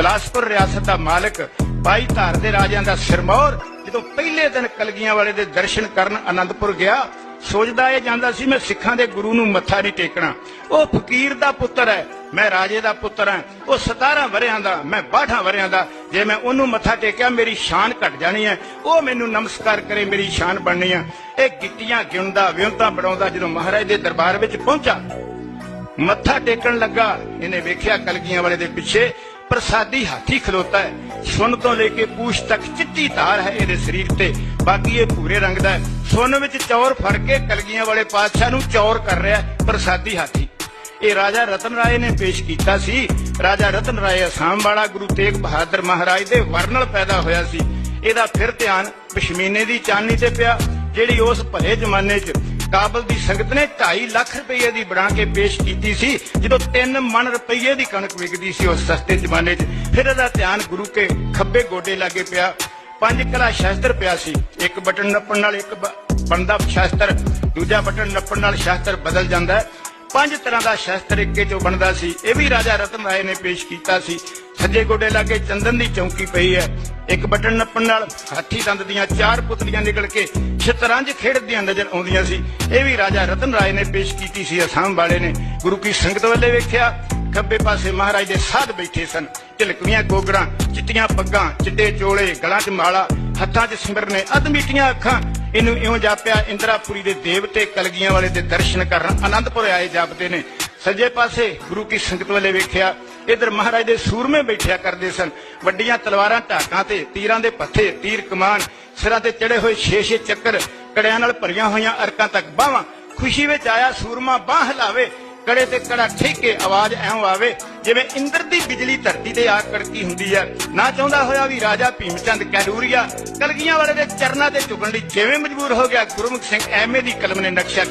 ਬਲਾਸਪੁਰ ਰਿਆਸਤ ਦਾ ਮਾਲਕ, ਬਾਈ ਧਾਰ ਦੇ ਰਾਜਿਆਂ ਦਾ ਸਿਰਮੌਰ ਜਦੋਂ ਪਹਿਲੇ ਦਿਨ ਕਲਗੀਆਂ ਵਾਲੇ ਦੇ ਦਰਸ਼ਨ ਕਰਨ ਆਨੰਦਪੁਰ ਗਿਆ, ਸੋਚਦਾ ਇਹ ਜਾਂਦਾ ਸੀ, ਮੈਂ ਸਿੱਖਾਂ ਦੇ ਗੁਰੂ ਨੂੰ ਮੱਥਾ ਨਹੀਂ ਟੇਕਣਾ। ਉਹ ਫਕੀਰ ਦਾ ਪੁੱਤਰ ਹੈ, ਮੈਂ ਰਾਜੇ ਦਾ ਪੁੱਤਰ ਹਾਂ। ਉਹ 17 ਵਰਿਆਂ ਦਾ, ਮੈਂ 62 ਵਰਿਆਂ ਦਾ। ਜੇ ਮੈਂ ਉਹਨੂੰ ਮੱਥਾ ਟੇਕਿਆ, ਮੇਰੀ ਸ਼ਾਨ ਘਟ ਜਾਣੀ ਹੈ। ਉਹ ਮੈਨੂੰ ਨਮਸਕਾਰ ਕਰੇ, ਮੇਰੀ ਸ਼ਾਨ ਬਣਨੀ ਹੈ। ਇਹ ਗਿੱਟੀਆਂ ਗਿਣਦਾ ਵਿਉਂਤਾ ਬਣਾਉਂਦਾ ਜਦੋਂ ਮਹਾਰਾਜ ਦੇ ਦਰਬਾਰ ਵਿੱਚ ਪਹੁੰਚਾ। ਮੱਥਾ ਟੇਕਣ ਲੱਗਾ। ਇਹਨੇ ਵੇਖਿਆ ਕਲਗੀਆਂ ਵਾਲੇ ਦੇ ਪਿੱਛੇ ਪ੍ਰਸਾਦੀ ਹਾਥੀ ਖਲੋਤਾ ਹੈ। ਸੁੰਨ ਤੋਂ ਲੈ ਕੇ ਪੂਛ ਤੱਕ ਚਿੱਟੀ ਹੈ ਇਹਦੇ ਸਰੀਰ ਤੇ। ਬਾਕੀ ਇਹ ਭੂਰੇ ਰੰਗ ਦਾ ਹੈ। ਸੁੰਨ ਵਿੱਚ ਚੌਰ ਫੜ ਕੇ ਕਲਗੀਆਂ ਵਾਲੇ ਪਾਤਸ਼ਾਹ ਨੂੰ ਚੌਰ ਕਰ ਰਿਹਾ ਪ੍ਰਸਾਦੀ ਹਾਥੀ। ਇਹ ਰਾਜਾ ਰਤਨ ਰਾਏ ਨੇ ਪੇਸ਼ ਕੀਤਾ ਸੀ। ਰਾਜਾ ਰਤਨ ਰਾਏ ਅਸਾਮ ਵਾਲਾ ਗੁਰੂ ਤੇਗ ਬਹਾਦਰ ਮਹਾਰਾਜ ਦੇ ਵਰਨਲ ਪੈਦਾ ਹੋਇਆ ਸੀ। ਇਹਦਾ ਫਿਰ ਧਿਆਨ ਪਸ਼ਮੀਨੇ ਦੀ ਚਾਨਣੀ ਤੇ ਪਿਆ, ਜਿਹੜੀ ਉਸ ਭਲੇ ਜ਼ਮਾਨੇ 'ਚ ਕਾਬਲ ਦੀ ਸੰਗਤ ਨੇ 2.5 ਲੱਖ ਰੁਪਏ ਦੀ ਬਣਾ ਕੇ ਪੇਸ਼ ਕੀਤੀ ਸੀ, ਜਦੋਂ 3 ਮਣ ਰੁਪਏ ਦੀ ਕਣਕ ਵਿਕਦੀ ਸੀ ਉਸ ਸਸਤੇ ਜ਼ਮਾਨੇ 'ਚ। ਫਿਰ ਇਹਦਾ ਧਿਆਨ ਗੁਰੂ ਕੇ ਖੱਬੇ ਗੋਡੇ ਲਾਗੇ ਪਿਆ। ਪੰਜ ਕਲਾ ਸ਼ਾਸਤਰ ਪਿਆ ਸੀ, ਇੱਕ ਬਟਨ ਨੱਪਣ ਨਾਲ ਇੱਕ ਬਣਦਾ ਸ਼ਾਸਤਰ, ਦੂਜਾ ਬਟਨ ਨੱਪਣ ਨਾਲ ਸ਼ਾਸਤਰ ਬਦਲ ਜਾਂਦਾ। ਹੈ ਪੰਜ ਤਰ੍ਹਾਂ ਦਾ ਸ਼ਾਸਤਰ ਇੱਕੇ ਚੋਂ ਬਣਦਾ ਸੀ। ਇਹ ਵੀ ਰਾਜਾ ਰਤਨ ਰਾਏ ਨੇ ਪੇਸ਼ ਕੀਤਾ ਸੀ। ਸੱਜੇ ਗੋਡੇ ਲਾਗੇ ਚੰਦਨ ਦੀ ਚੌਂਕੀ ਪਈ ਹੈ। ਇੱਕ ਬਟਨ ਨੱਪਣ ਨਾਲ ਹਾਥੀ ਦੰਦ ਦੀਆਂ ਚਾਰ ਪੁਤਲੀਆਂ ਨਿਕਲ ਕੇ ਸ਼ਤਰੰਜ ਖੇਡਦੀਆਂ ਨਜ਼ਰ ਆਉਂਦੀਆਂ ਸੀ। ਇਹ ਵੀ ਰਾਜਾ ਰਤਨ ਰਾਏ ਨੇ ਪੇਸ਼ ਕੀਤੀ ਸੀ, ਅਸਾਮ ਵਾਲੇ ਨੇ। ਗੁਰੂ ਕੀ ਸੰਗਤ ਵੱਲੇ ਵੇਖਿਆ, ਖੱਬੇ ਪਾਸੇ ਮਹਾਰਾਜ ਦੇ ਸਾਧ ਬੈਠੇ ਸਨ। ਝਲਕਵੀਆਂ ਗੋਗੜਾਂ, ਚਿੱਟੀਆਂ ਪੱਗਾਂ, ਚਿੱਟੇ ਚੋਲੇ, ਗਲਾਂ 'ਚ ਮਾਲਾ, ਹੱਥਾਂ 'ਚ ਸਿਮਰਨੇ ਅਦਮੀਟੀਆਂ ਅੱਖਾਂ। ਇਹਨੂੰ ਇਉਂ ਜਾਪਿਆ, ਇੰਦਰਾਪੁਰੀ ਦੇ ਦੇਵਤੇ ਕਲਗੀਆਂ ਵਾਲੇ ਦੇ ਦਰਸ਼ਨ ਕਰਨ ਆਨੰਦਪੁਰ ਆਏ ਜਾਪਦੇ ਨੇ। ਸੱਜੇ ਪਾਸੇ ਗੁਰੂ ਕੀ ਸੰਗਤ ਵੱਲੇ ਵੇਖਿਆ ਇਧਰ ਮਹਾਰਾਜ ਦੇ ਸੂਰਮੇ ਬੈਠਿਆ ਕਰਦੇ ਸਨ। ਵੱਡੀਆਂ ਤਲਵਾਰਾਂ ਢਾਕਾਂ ਤੇ, ਤੀਰਾਂ ਦੇ ਪੱਥੇ, ਤੀਰ ਕਮਾਨ, ਸਿਰਾਂ ਤੇ ਚੜੇ ਹੋਏ ਛੇ ਛੇ ਚੱਕਰ, ਕੜਿਆਂ ਨਾਲ ਭਰੀਆਂ ਹੋਈਆਂ ਅਰਕਾਂ ਤੱਕ ਬਾਹਾਂ। ਖੁਸ਼ੀ ਵਿੱਚ ਆਇਆ ਸੂਰਮਾ ਬਾਹ ਹਿਲਾਵੇ, ਕੜੇ ਤੇ ਕੜਾ ਠੇਕੇ, ਆਵਾਜ਼ ਐਂ ਆਵੇ, ਜਿਵੇਂ ਇੰਦਰ ਦੀ ਬਿਜਲੀ ਧਰਤੀ ਤੇ ਆ ਕੜਕੀ ਹੁੰਦੀ ਹੈ ਨਾ ਚਾਹੁੰਦਾ ਹੋਇਆ ਵੀ ਰਾਜਾ ਭੀਮ ਚੰਦ ਕੈਲੂਰੀਆ ਕਲਗੀਆਂ ਵਾਲੇ ਦੇ ਚਰਨਾਂ ਤੇ ਝੁਕਣ ਲਈ ਜਿਵੇਂ ਮਜਬੂਰ ਹੋ ਗਿਆ, ਗੁਰਮੁਖ ਸਿੰਘ ਐਵੇਂ ਦੀ ਕਲਮ ਨੇ ਨਕਸ਼ਾ